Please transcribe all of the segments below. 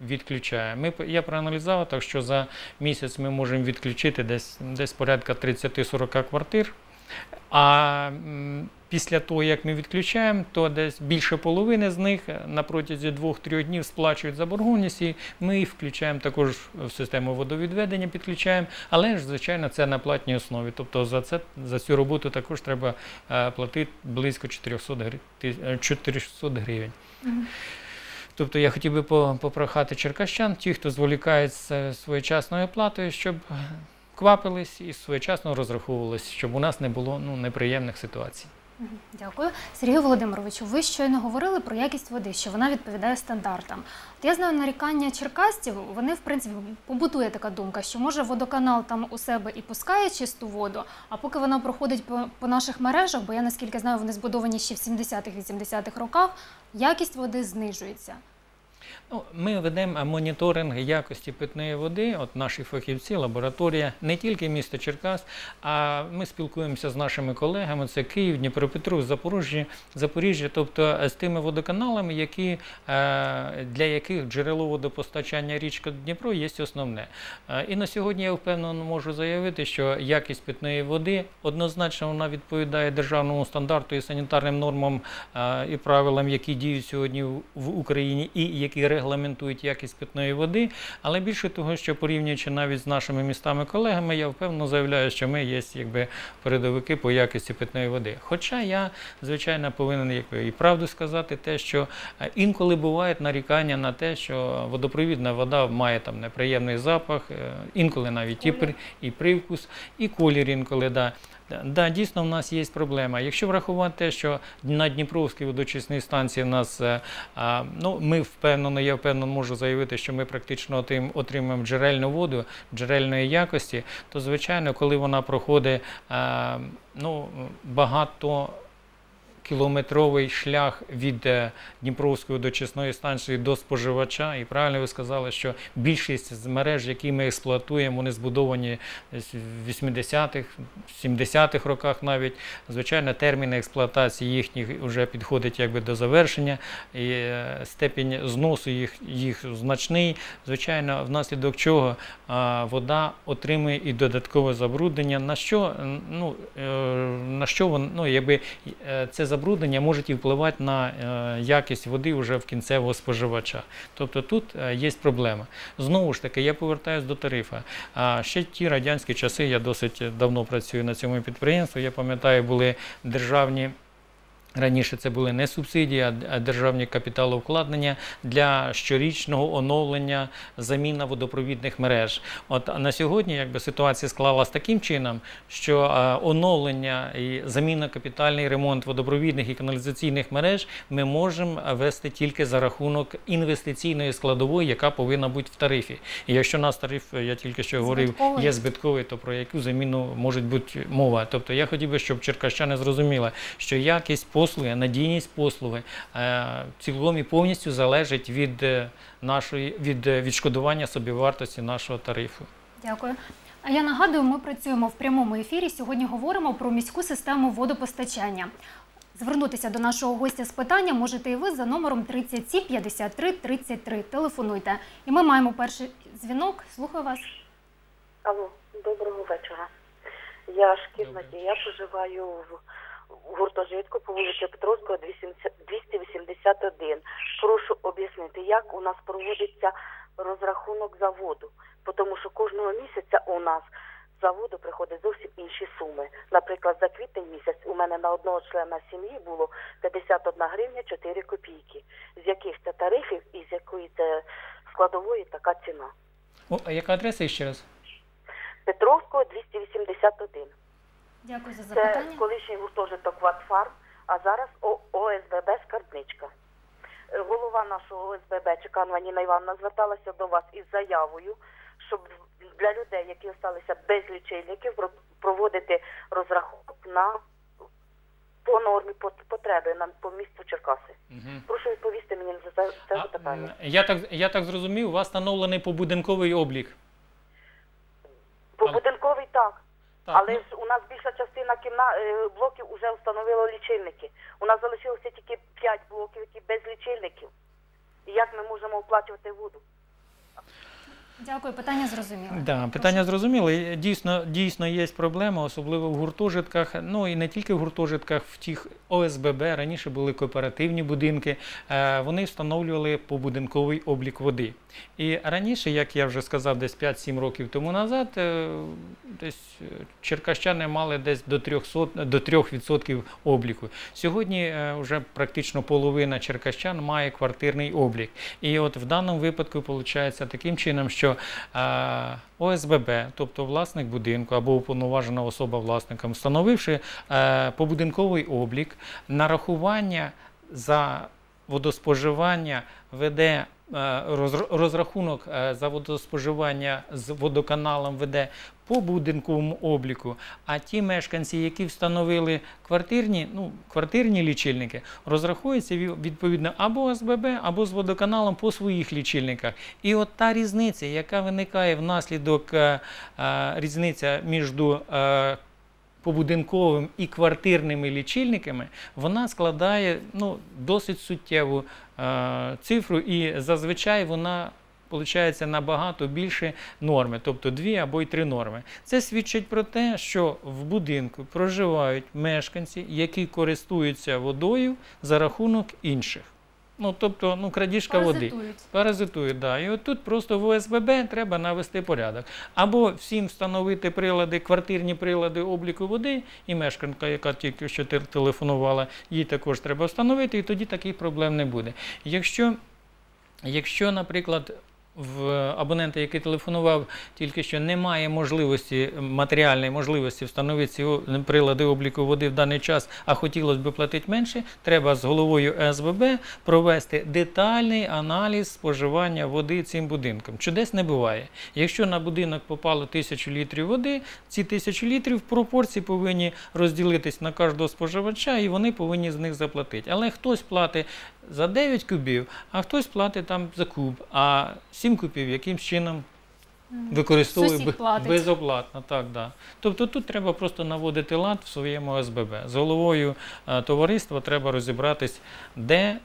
відключає. Ми, я проаналізував, так що за місяць ми можемо відключити десь, десь порядка 30-40 квартир. А після того, як ми відключаємо, то десь більше половини з них е, на протязі 2-3 днів сплачують заборгованість, і ми їх включаємо також в систему водовідведення, підключаємо, але звичайно, це на платній основі. Тобто за, це, за цю роботу також треба е, платити близько 400 гривень. 400 гривень. Тобто я хотів би попрохати черкащан, ті, хто зволікається своєчасною оплатою, щоб квапились і своєчасно розраховувалися, щоб у нас не було ну, неприємних ситуацій. Дякую. Сергію Володимировичу, ви щойно говорили про якість води, що вона відповідає стандартам. От я знаю нарікання черкасців, вони в принципі побутує така думка, що може водоканал там у себе і пускає чисту воду, а поки вона проходить по, по наших мережах, бо я наскільки знаю, вони збудовані ще в 70-х-80-х роках, якість води знижується. Ну, ми ведемо моніторинг якості питної води. От наші фахівці, лабораторія, не тільки місто Черкас, а ми спілкуємося з нашими колегами. Це Київ, Дніпропетровськ, Запоріжжя, Запоріжжя, тобто е, з тими водоканалами, які, е, для яких джерело водопостачання річка Дніпро є основне. Е, І на сьогодні я впевнено можу заявити, що якість питної води однозначно вона відповідає державному стандарту і санітарним нормам е, і правилам, які діють сьогодні в- в Україні і які регламентують якість питної води. Але більше того, що порівнюючи навіть з нашими містами-колегами, я впевнено заявляю, що ми є якби передовики по якості питної води. Хоча я, звичайно, повинен якби, і правду сказати, те, що е, інколи бувають нарікання на те, що водопровідна вода має там неприємний запах, е, інколи навіть і, і привкус, і колір інколи. Да. Да, дійсно, в нас є проблема. Якщо врахувати те, що на Дніпровській водочисній станції в нас, е, ну, ми впевнено, я впевнено можу заявити, що ми практично отрим- отримуємо джерельну воду джерельної якості, то звичайно, коли вона проходить е, ну, багато кілометровий шлях від е, Дніпровської дочисної станції до споживача. І правильно ви сказали, що більшість з мереж, які ми експлуатуємо, вони збудовані в 80-х, 70-х роках навіть. Звичайно, терміни експлуатації їхніх вже підходить якби до завершення, і е, степінь зносу їх, їх значний. Звичайно, внаслідок чого вода отримує і додаткове забруднення, на що, ну, е, на що вон, ну, якби, це забруднення може і впливати на е, якість води вже в кінцевого споживача. Тобто тут е, є проблема. Знову ж таки, я повертаюся до тарифа. Ще ті радянські часи, я досить давно працюю на цьому підприємстві. Я пам'ятаю, були державні. Раніше це були не субсидії, а державні капіталовкладення для щорічного оновлення заміна водопровідних мереж. От на сьогодні якби ситуація склалась таким чином, що е, оновлення і заміна капітальний ремонт водопровідних і каналізаційних мереж ми можемо вести тільки за рахунок інвестиційної складової, яка повинна бути в тарифі. І якщо нас тариф, я тільки що говорив, Збитковий. є збитковий, то про яку заміну може бути мова? Тобто я хотів би, щоб черкащани зрозуміли, що якість послуги, надійність послуги е, цілком і повністю залежить від е, нашої від е, відшкодування собівартості нашого тарифу. Дякую. А я нагадую, ми працюємо в прямому ефірі. Сьогодні говоримо про міську систему водопостачання. Звернутися до нашого гостя з питання можете і ви за номером 37 53 33. Телефонуйте. І ми маємо перший дзвінок. Слухаю вас. Алло, доброго вечора. Я шкірна я проживаю в гуртожитку по вулиці Петровського 281. Прошу об'яснити, як у нас проводиться розрахунок за воду, тому що кожного місяця у нас за воду приходять зовсім інші суми. Наприклад, за квітень місяць у мене на одного члена сім'ї було 51 гривня 4 копійки. З яких це тарифів і з якої це складової така ціна? О, а яка адреса ще раз? Петровського 281. Дякую за Це запитання. колишній гуртожиток Ватфарм, а зараз ОСББ Скарбничка. Е, Голова нашого ОСББ Чеканова Ніна Івановна зверталася до вас із заявою, щоб для людей, які залишилися без лічильників, проводити розрахунок на по нормі потреби на по місту Черкаси. Угу. Прошу відповісти мені за це, це А, запитання. я так я так зрозумів, у вас встановлений побудинковий облік. Побудинковий так. Але ж у нас більша частина кімна... е, блоків вже встановила лічильники. У нас залишилося тільки 5 блоків, які без лічильників. І як ми можемо оплачувати воду? Дякую, питання зрозуміло. Да, питання зрозуміло. Дійсно, дійсно є проблема, особливо в гуртожитках. Ну і не тільки в гуртожитках, в тих ОСББ раніше були кооперативні будинки. е, Вони встановлювали побудинковий облік води. І раніше, як я вже сказав, десь 5-7 років тому назад, е, десь е, черкащани мали десь до 300, до 3% обліку. Сьогодні вже практично половина черкащан має квартирний облік. І от в даному випадку виходить таким чином, що е, ОСББ, тобто власник будинку або уповноважена особа власником, встановивши е, побудинковий облік, нарахування за водоспоживання веде розрахунок е, за водоспоживання з водоканалом веде по будинковому обліку, а ті мешканці, які встановили квартирні, ну, квартирні лічильники, розраховуються відповідно або ОСББ, або з водоканалом по своїх лічильниках. І от та різниця, яка виникає внаслідок е, е, різниця між е, побудинковим і квартирними лічильниками, вона складає ну, досить суттєву е, цифру, і зазвичай вона. Получається набагато більше норми, тобто дві або й три норми. Це свідчить про те, що в будинку проживають мешканці, які користуються водою за рахунок інших. Ну, тобто, ну, крадіжка води. Паразитують. Паразитують, да. І от тут просто в ОСББ треба навести порядок. Або всім встановити прилади, квартирні прилади обліку води, і мешканка, яка тільки що телефонувала, їй також треба встановити, і тоді таких проблем не буде. Якщо, якщо наприклад, в абонента, який телефонував, тільки що немає можливості, матеріальної можливості встановити ці прилади обліку води в даний час, а хотілося б платити менше, треба з головою СББ провести детальний аналіз споживання води цим будинком. Чудес не буває. Якщо на будинок попало тисячу літрів води, ці тисячу літрів в пропорції повинні розділитись на кожного споживача, і вони повинні з них заплатити. Але хтось платить за 9 кубів, а хтось платить там за куб, а 7 кубів якимсь чином використовує безоплатно. Так, да. Тобто тут треба просто наводити лад в своєму ОСББ. З головою е, товариства треба розібратись, де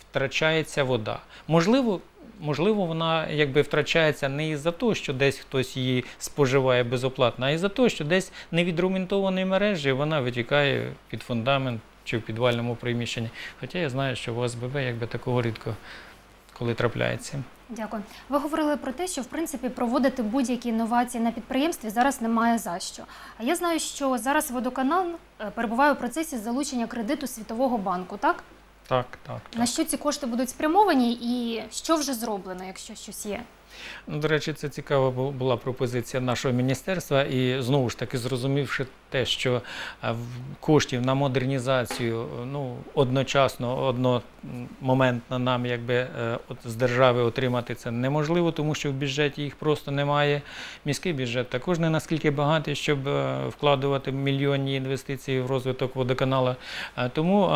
втрачається вода. Можливо, можливо, вона якби втрачається не із-за того, що десь хтось її споживає безоплатно, а із-за того, що десь невідремонтовані мережі вона витікає під фундамент чи в підвальному приміщенні. Хоча я знаю, що в ОСББ якби такого рідко коли трапляється. Дякую. Ви говорили про те, що в принципі проводити будь-які інновації на підприємстві зараз немає за що. А я знаю, що зараз водоканал е, перебуває у процесі залучення кредиту Світового банку. Так Так, так. так. на що ці кошти будуть спрямовані, і що вже зроблено, якщо щось є? Ну, До речі, це цікава була пропозиція нашого міністерства, і знову ж таки зрозумівши те, що е, коштів на модернізацію ну, одночасно, одномоментно нам якби е, от з держави отримати це неможливо, тому що в бюджеті їх просто немає. Міський бюджет також не наскільки багатий, щоб е, вкладувати мільйонні інвестиції в розвиток водоканалу. Е, Тому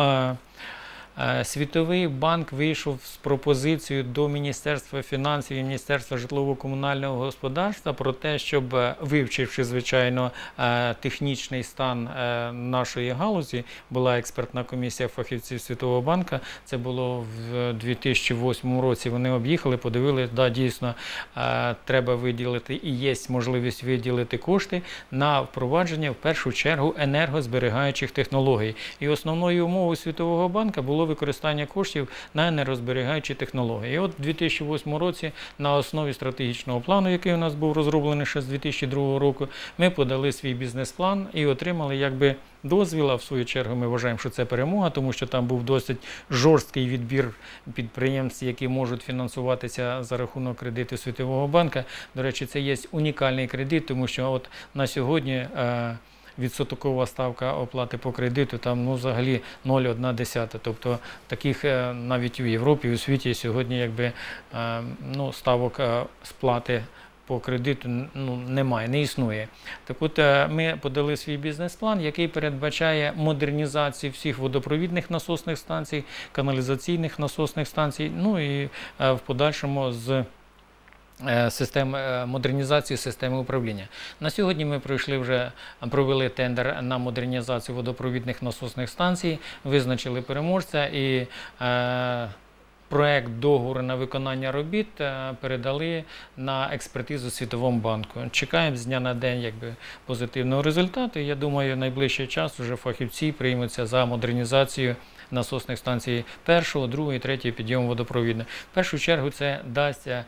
Світовий банк вийшов з пропозицією до Міністерства фінансів і Міністерства житлово-комунального господарства про те, щоб, е, вивчивши, звичайно, е, технічний стан е, нашої галузі, була експертна комісія фахівців Світового банку. Це було в 2008 році. Вони об'їхали, подивилися, да, дійсно е, треба виділити і є можливість виділити кошти на впровадження в першу чергу енергозберігаючих технологій. І основною умовою Світового банку було використання коштів на енергозберігаючі технології. І от у 2008 році на основі стратегічного плану, який у нас був розроблений ще з 2002 року, ми подали свій бізнес-план і отримали якби дозвіл. А в свою чергу ми вважаємо, що це перемога, тому що там був досить жорсткий відбір підприємств, які можуть фінансуватися за рахунок кредиту Світового банку. До речі, це є унікальний кредит, тому що от на сьогодні. Відсоткова ставка оплати по кредиту там ну взагалі 0,1. Тобто таких е, навіть у Європі, у світі сьогодні якби е, ну, ставок е, сплати по кредиту ну, немає, не існує. Так от ми подали свій бізнес-план, який передбачає модернізацію всіх водопровідних насосних станцій, каналізаційних насосних станцій, ну і в подальшому з систем е, модернізації системи управління. На сьогодні ми пройшли вже провели тендер на модернізацію водопровідних насосних станцій, визначили переможця і е, проект договору на виконання робіт е, передали на експертизу Світовому банку. Чекаємо з дня на день якби, позитивного результату. Я думаю, найближчий час вже фахівці приймуться за модернізацію насосних станцій першого, другого і третього підйому водопровідних. В першу чергу це дасть е,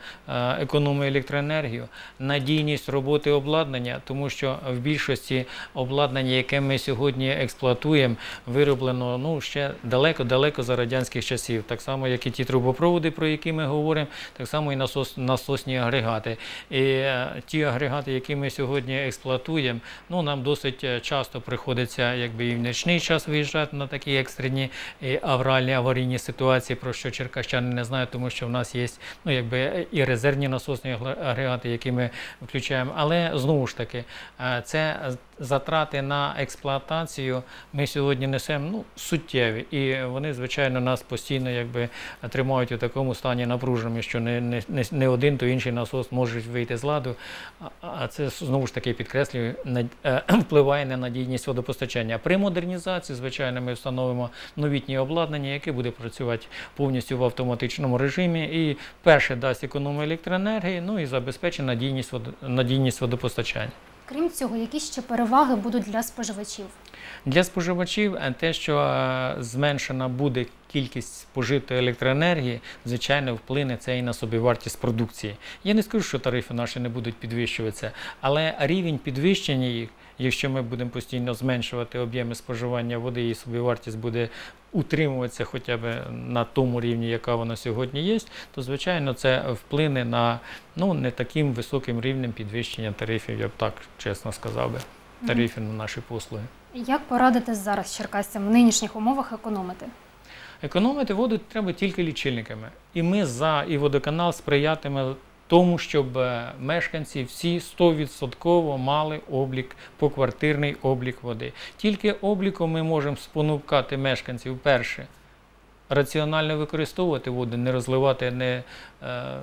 економію електроенергію, надійність роботи обладнання, тому що в більшості обладнання, яке ми сьогодні експлуатуємо, вироблено ну, ще далеко-далеко за радянських часів. Так само, як і ті трубопроводи, про які ми говоримо, так само і насос, насосні агрегати. І е, ті агрегати, які ми сьогодні експлуатуємо, ну, нам досить е, часто приходиться якби, і в нічний час виїжджати на такі екстрені авральні аварійні ситуації, про що черкащани не знають, тому що в нас є ну, якби, і резервні насосні агрегати, які ми включаємо. Але знову ж таки, е, це затрати на експлуатацію ми сьогодні несемо ну, суттєві. І вони, звичайно, нас постійно якби, тримають у такому стані напруженому, що не, не, не, один, то інший насос можуть вийти з ладу. А- це знову ж таки підкреслюю, е, впливає на надійність водопостачання. При модернізації, звичайно, ми встановимо новітнє обладнання, яке буде працювати повністю в автоматичному режимі. І перше дасть економію електроенергії, ну і забезпечить надійність водопостачання. Крім цього, які ще переваги будуть для споживачів? Для споживачів е, те, що е, зменшена буде кількість спожитої електроенергії, звичайно, вплине це і на собівартість продукції. Я не скажу, що тарифи наші не будуть підвищуватися, але рівень підвищення їх, якщо ми будемо постійно зменшувати об'єми споживання води і собівартість буде утримуватися хоча б на тому рівні, яка вона сьогодні є, то звичайно це вплине на ну не таким високим рівнем підвищення тарифів, я б так чесно сказав би, тарифів на наші послуги. Як порадити зараз черкасцям в нинішніх умовах економити? Економити воду треба тільки лічильниками. І ми за і водоканал сприятиме тому, щоб е, мешканці всі 100% мали облік, поквартирний облік води. Тільки обліком ми можемо спонукати мешканців перше. Раціонально використовувати воду, не розливати, не е,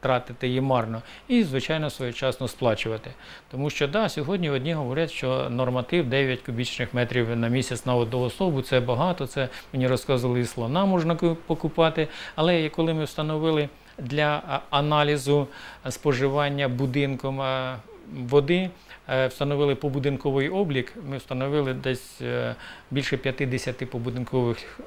тратити її марно, і, звичайно, своєчасно сплачувати. Тому що да, сьогодні одні говорять, що норматив 9 кубічних метрів на місяць на одну особу це багато. Це мені розказували і слона можна покупати. Але коли ми встановили для аналізу споживання будинком води, е, встановили побудинковий облік, ми встановили десь е, більше 50 побудинкових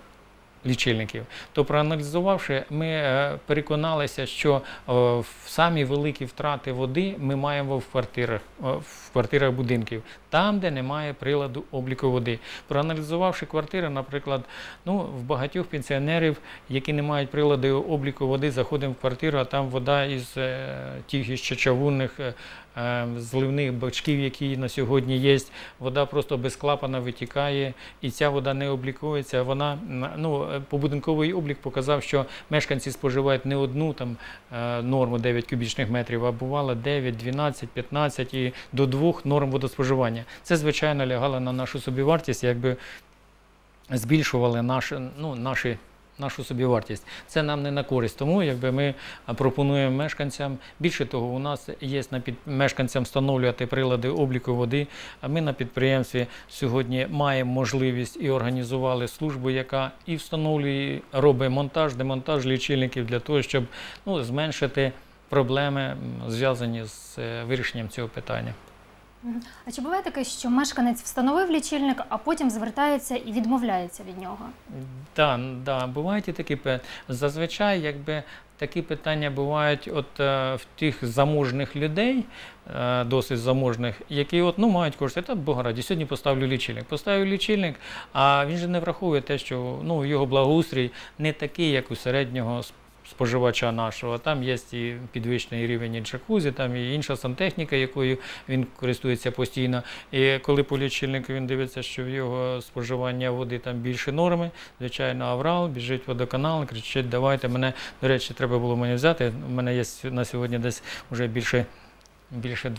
лічильників. То проаналізувавши, ми е, переконалися, що е, самі великі втрати води ми маємо в квартирах, е, в квартирах будинків, там, де немає приладу обліку води. Проаналізувавши квартири, наприклад, ну, в багатьох пенсіонерів, які не мають приладу обліку води, заходимо в квартиру, а там вода із тих із чачавунних зливних бачків, які на сьогодні є, вода просто без клапана витікає, і ця вода не облікується. Вона ну, е, побудинковий облік показав, що мешканці споживають не одну там е, норму 9 кубічних метрів, а бувало 9, 12, 15 і до 2 норм водоспоживання. Це звичайно лягало на нашу собівартість, якби збільшували наш, ну, наші. Нашу собівартість це нам не на користь. Тому якби ми пропонуємо мешканцям. Більше того, у нас є на під мешканцям встановлювати прилади обліку води. А ми на підприємстві сьогодні маємо можливість і організували службу, яка і встановлює, робить монтаж, демонтаж лічильників для того, щоб ну, зменшити проблеми, зв'язані з е, вирішенням цього питання. А чи буває таке, що мешканець встановив лічильник, а потім звертається і відмовляється від нього? Так, да, бувають і такі. Зазвичай, якби такі питання бувають от е, в тих заможних людей, е, досить заможних, які от, ну, мають кошти, та Бога раді, сьогодні поставлю лічильник. Поставив лічильник, а він же не враховує те, що ну, його благоустрій не такий, як у середнього споживача нашого. Там є і підвищений рівень і джакузі, там і інша сантехніка, якою він користується постійно. І коли по лічильнику він дивиться, що в його споживання води там більше норми, звичайно, аврал, біжить водоканал, кричить, давайте мене, до речі, треба було мені взяти. У мене є на сьогодні десь вже більше, більше